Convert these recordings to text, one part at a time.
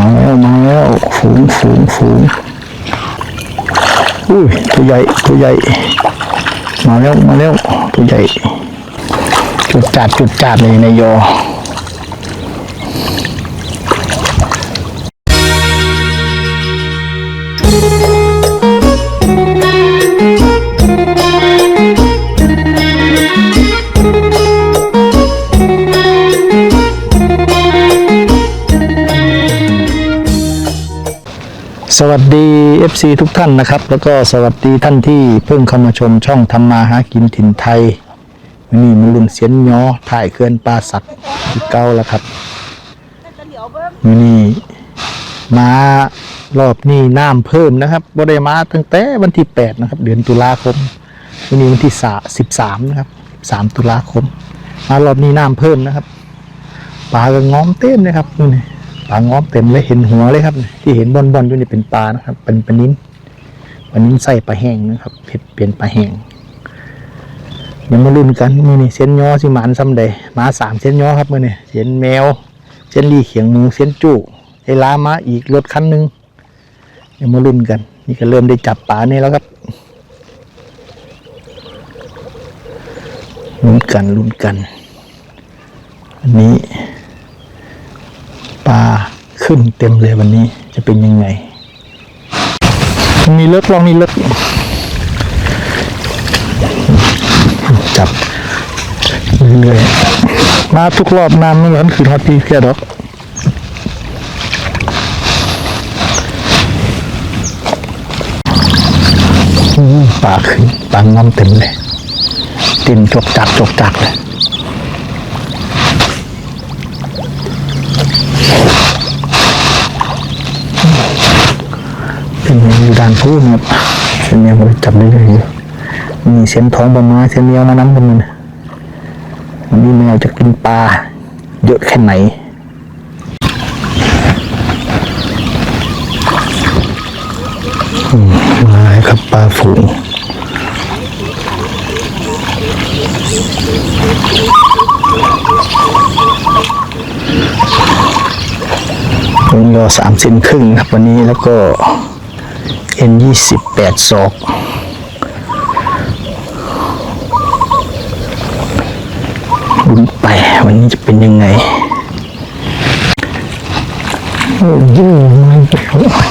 มาแล้วมาแล้วฝูงฝูงฝูงอุ้ยตัวใหญ่ตัวใหญ่ มาแล้วมาแล้วตัวใหญ่ จุดจัดจุดจัดเลยนายโย สวัสดี FC ทุกท่านนะครับ แล้วก็สวัสดีท่านที่เพิ่งเข้ามาชมช่องทำมาหากินถิ่นไทยนี่มันลุนเสียนยอถ่ายเคลื่อนปลาสัตว์ที่เก้าแล้วครับนี่มารอบนี้น้ำเพิ่มนะครับบ่ได้มาตั้งแต่วันที่ 8 นะครับ เดือนตุลาคมวันนี้วันที่สิบสา13นะครับ3ตุลาคมมารอบนี้น้ำเพิ่มนะครับปลาก็ง้อมเต็มนะครับนี่ ปลาง้อมเต็มเลยเห็นหัวเลยครับ ที่เห็นบอลบอลๆอยู่นี่เป็นปลานะครับ เป็นปลานิ้นปลานิ้นใส่ปลาแห้งนะครับเผ็ดเปลี่ยนปลาแห้งเดี๋ยวมาลุ้นกันมือนี่เส้นยอสิหมันซ้ำใดมาสามเส้นยอครับมือนี่เส้นแมว เส้นลีเขียงหมูเส้นจุไอ้ลามาอีกรถคันหนึ่งเดี๋ยวมาลุ้นกัน นี่ก็เริ่มได้จับปลาเนี่ยแล้วครับลุ้นกันลุ้นกัน อันนี้ ขึ้นเต็มเลยวันนี้จะเป็นยังไง มีเลิกลองมีเลิกจับเรื่อยๆมาทุกรอบน้ำนั่นแหละคือฮอตพีแค่ดอกอืมปลาขึ้นปลางอมเต็มเลยตินจกจักจกจักเลย เป็นอยู่ด่านพูนครับเส้นเนี้ยผมจับได้เลยอยู่มีเส้นท้องประมาเส้นเนี้ยมาน้ำกันมันวันนี้แมวจะกินปลาเยอะแค่ไหนมาแล้ครับปลาฝูงผมรอสามเซนครึ่งครับวันนี้แล้วก็ N ยี่สิบแปดศอกลุ้นไปวันนี้จะเป็นยังไงโอ้ยมัน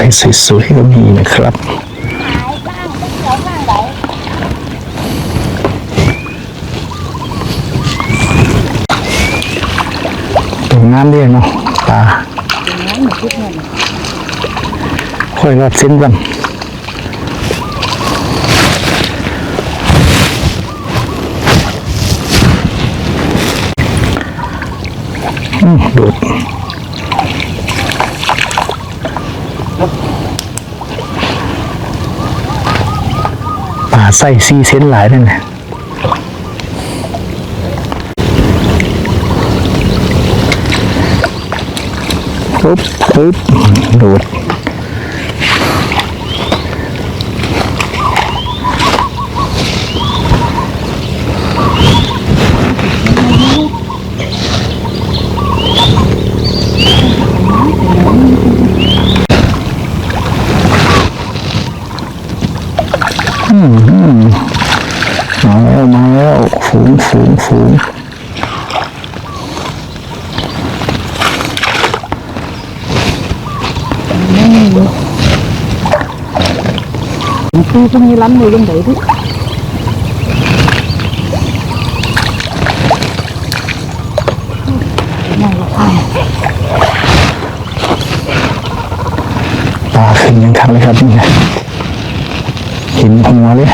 ส่สวยๆก็มีนะครับตรงน้ำเรียกเนาะปลาค่อยรอดเส้นกันอืมโดดปลา ใส่ซีเซนหลายนั่นแหละปึ๊บปึ๊บดูดอืมอืมมาแล้วมาแล้วฝู งฝูงฝูง tôi không như lắm người dân đấy chứ ปลาขึ้นยังคันเลยครับนี่นะเห็นหัวเลย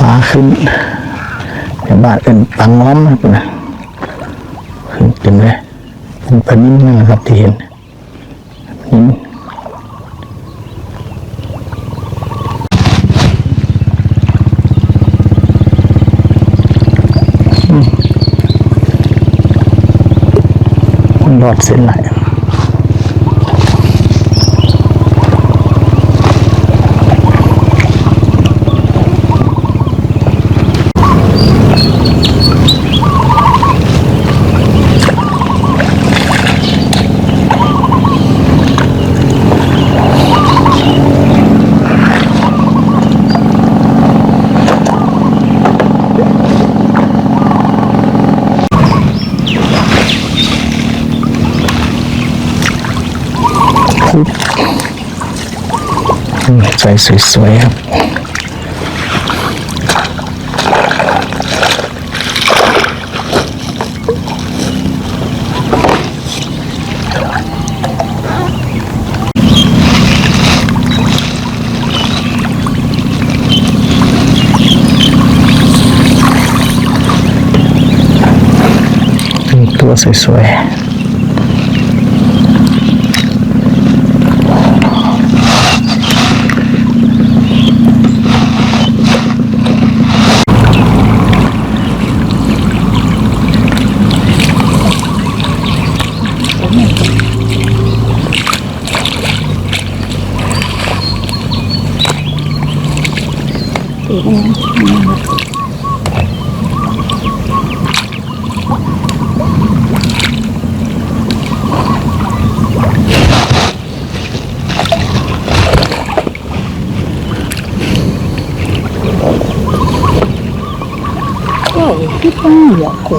ปลาขึ้น ชาวบ้านเอ็นปังล้อมนะเต็มเลยเป็นปนิ้นนะครับที่เห็นนิ้นรอดเส้นไหล ใส่สวยๆครับอืมตัวสวยๆ เอกนะก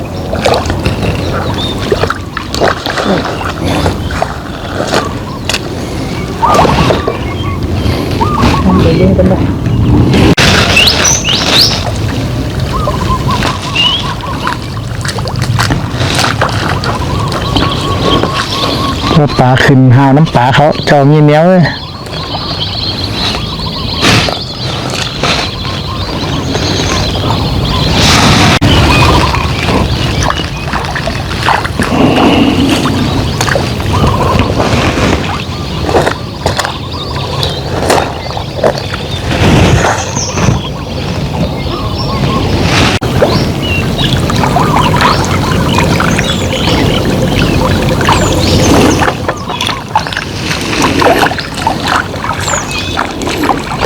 ็ ปลาขึ้นหาน้ำปลาเขาเจ้ามีเนี้ยเลย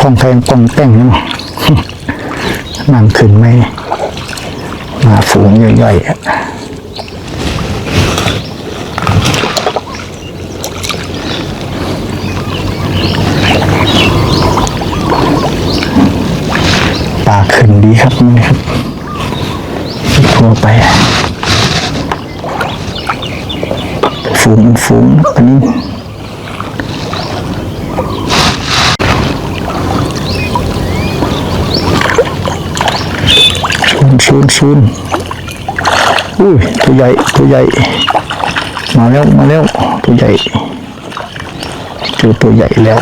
องแพงกองแต่งนี่มั้งนั่งขึ้นไหมมาฝูงย่อยๆอะปลาขึ้นดีครับนี่ครับทั่วไป ฝูงฝูงอันนี้ ซูนซูนซูนอุ้ยตัวใหญ่ตัวใหญ่ มาแล้วมาแล้วตัวใหญ่เจอตัวใหญ่แล้ว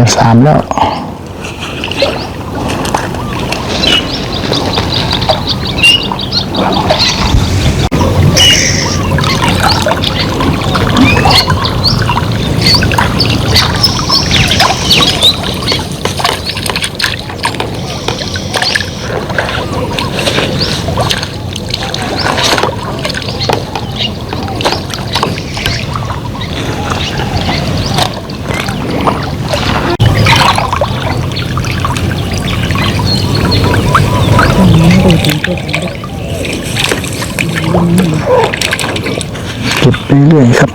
วันนี้เลยก็สามแล้ว เรื่อยๆครับ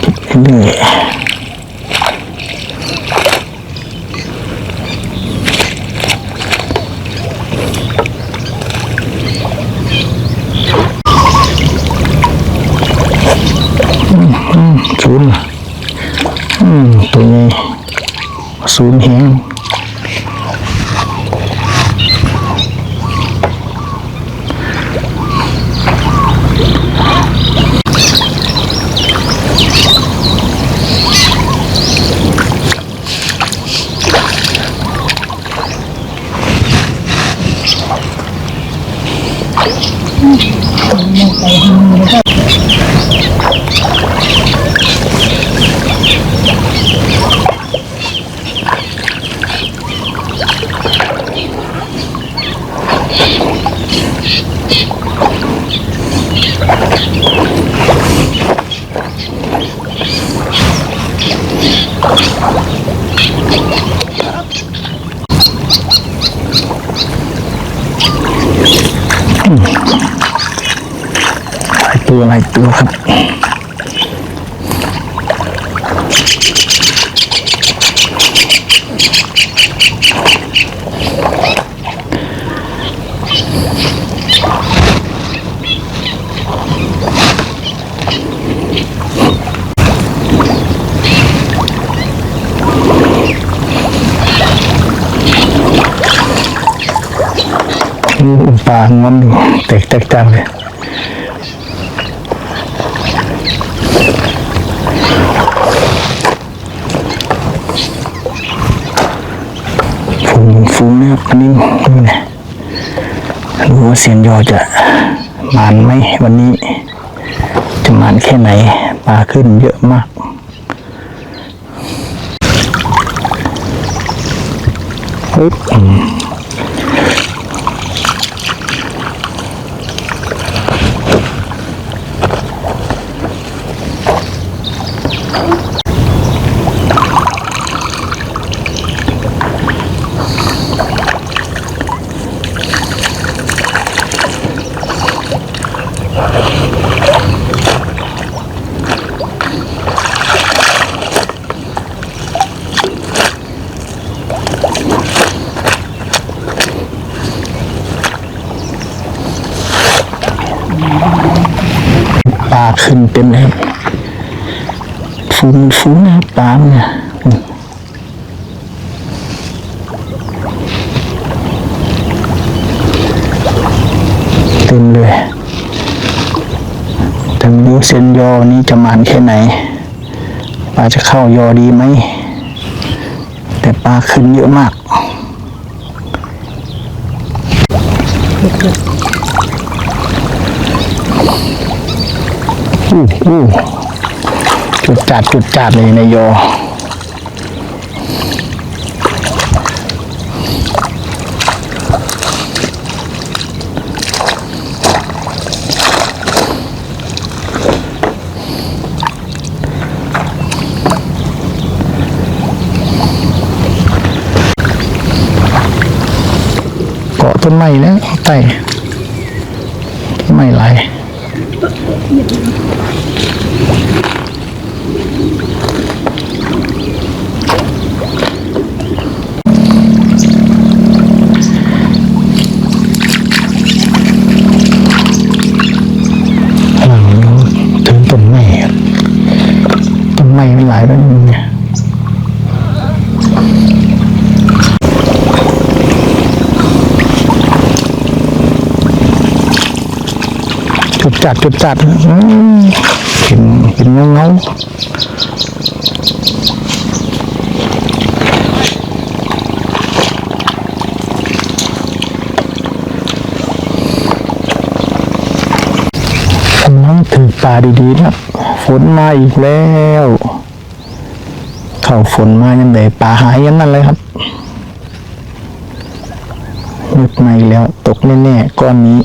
เก็บไปเรื่อยอืมอืมศูนย์อืมตัวนี้ศูนย์แหง หลา ตัวหลายตัวครับ อืม ปลางอนอยู่แตกแตกจังเลยฟูงฟูงนะครับอันนี้นี่นะดูว่าเสียนยอจะมานไหมวันนี้ จะมานแค่ไหนปลาขึ้นเยอะมาก ปลาขึ้นเต็มเลยครับ ฟูงฟูงนะปลาเนี่ยเต็มเลยถึงรู้เส้นยอนี้จะมานแค่ไหนปลาจะเข้ายอดีไหม แต่ปลาขึ้นเยอะมากอู้อู้ จุดจัดจุดจัดเลยนายโยเกาะต้นไม้แล้วใต้ต้นไม้ไหล หลายต้นเนี่ยจุดจัดจุดจัดเห็นเห็นเงาเงากำลังถือปลาดีๆนะฝนมาอีกแล้วาฝนมายังไงปลาหายยังนั้นเลยครับมืดมาอีกแล้ว ตกแน่ๆก้อนนี้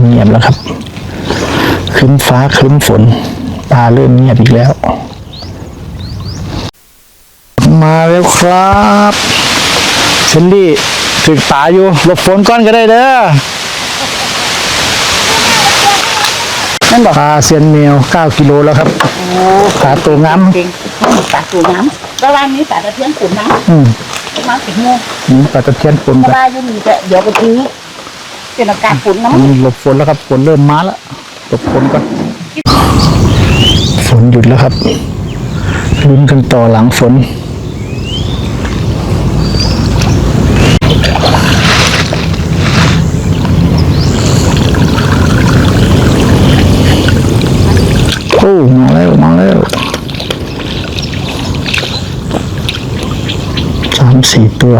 เงียบแล้วครับครึ้มฟ้าครึ้มฝนปลาเริ่มเงียบอีกแล้ว มาแล้วครับเชนดี้ ถึกตาอยู่หลบฝนก้อนก็ได้เด้อนั่นบอกปลาเซียนเมล9กิโลแล้วครับขาตัวงามเก่งปลาตัวน้ำระหว่างนี้ปลาตะเพียนขุนน้อืมำมาถึงโมงนี่ปลาตะเพียนฝนเพกัราะนว่ายังมีจะเดี๋ยวไปทิ้งเป็นอากาศขุนน้อืมหลบฝนแล้วครับฝนเริ่มมาแล้วหลบฝนก่อนฝนหยุดแล้วครับลุ้นกันต่อหลังฝน คู่มาแล้วมาแล้วสามสี่ตัว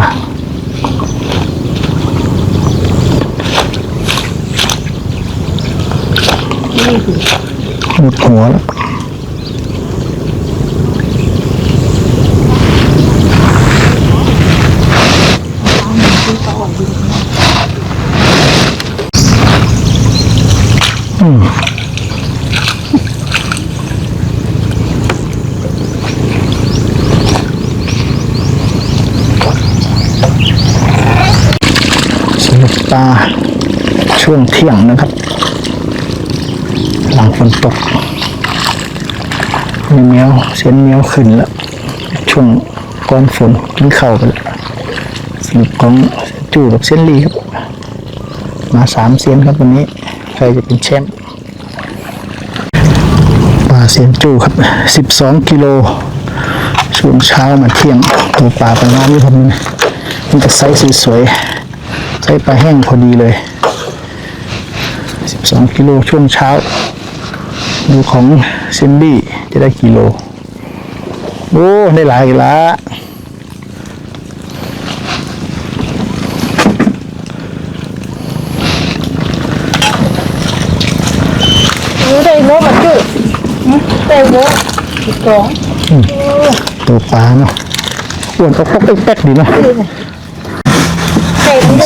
หมดหัวแล้ว ปลาช่วงเที่ยงนะครับ หลังฝนตกมีเมียวเส้นเมียวขึ้นแล้ว ช่วงก่อนฝนกินเข้าไปแล้วสรุปของจู่กับเส้นลีครับ มาสามเซียนครับวันนี้ ใครจะเป็นแชมป์ปลาเซียนจู่ครับสิบสองกิโลช่วงเช้ามาเที่ยงตัวปลาประมาณนี้ครับนี่มันจะไซส์สวยๆ ไซส์ปลาแห้งพอดีเลยสิบสองกิโลช่วงเช้า ดูของเซนดี้จะได้กิโล โอ้ ได้หลายอีกละนี่ได้โมมาจุได้โมสิบสองตัวปลาเนาะอ้วนก็พกแป๊กๆดีเนาะไก่มัน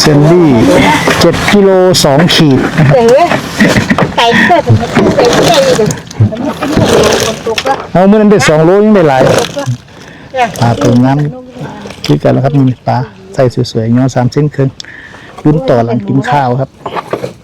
เซนดี้เจ็ดกิโลสองขีดนะครับเจ๋ไก่ก็จะมาไก่ไก่เลยมันเป็นหมูคนตกละเอาเมื่อนั้นได้สองโลยังได้หลายปลาตัวงามคิดกันแล้วครับนี่ปลาใส่สวยๆเงาสามเส้นครึ่งรุ่นต่อหลังกินข้าวครับ